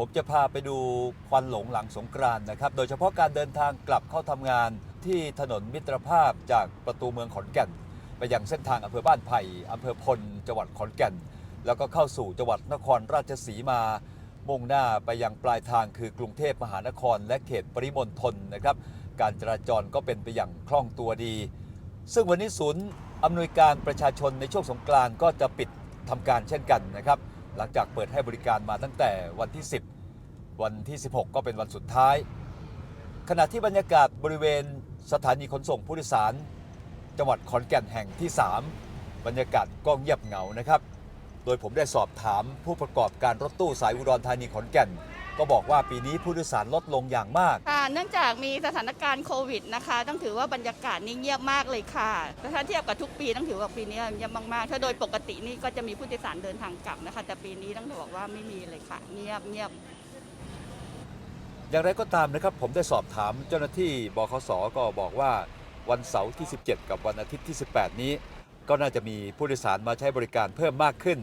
ผมจะพาไปดูควันหลงหลังสงกรานนะครับ โดยเฉพาะการเดินทางกลับเข้าทำงานที่ถนนมิตรภาพจากประตูเมืองขอนแก่น ไปยังเส้นทางอำเภอบ้านไผ่อำเภอพลจังหวัดขอนแก่น แล้วก็เข้าสู่จังหวัดนครราชสีมา มุ่งหน้าไปยังปลายทางคือกรุงเทพมหานคร และเขตปริมณฑลนะครับ การจราจรก็เป็นไปอย่างคล่องตัวดี ซึ่งวันนี้ศูนย์อำนวยการประชาชนในช่วงสงกรานต์ก็จะปิดทำการเช่นกันนะครับ หลังจากเปิดให้บริการมาตั้งแต่วันที่ 10 วันที่ 16 ก็เป็นวันสุดท้าย ขณะที่บรรยากาศบริเวณสถานีขนส่งผู้โดยสาร จังหวัดขอนแก่นแห่งที่ 3 บรรยากาศก็เงียบเหงานะครับ โดยผมได้สอบถามผู้ประกอบการรถตู้สายอุดรธานีขอนแก่น ก็บอกว่าปีนี้ผู้โดยสารลดลงอย่างมาก ค่ะ เนื่องจากมีสถานการณ์โควิดนะคะ ต้องถือว่าบรรยากาศนี่เงียบมากเลยค่ะแต่ถ้าเทียบกับทุกปีต้องถือว่าปีนี้เงียบมากๆ ถ้าโดยปกตินี่ก็จะมีผู้โดยสารเดินทางกลับนะคะ แต่ปีนี้ต้องบอกว่าไม่มีเลยค่ะ เงียบเงียบอย่างไรก็ตามนะครับผมได้สอบถามเจ้าหน้าที่บขสก็บอกว่าวันเสาร์ที่ 17 กับวันอาทิตย์ที่ 18 นี้ ก็น่าจะมีผู้โดยสารมาใช้บริการเพิ่มมากขึ้น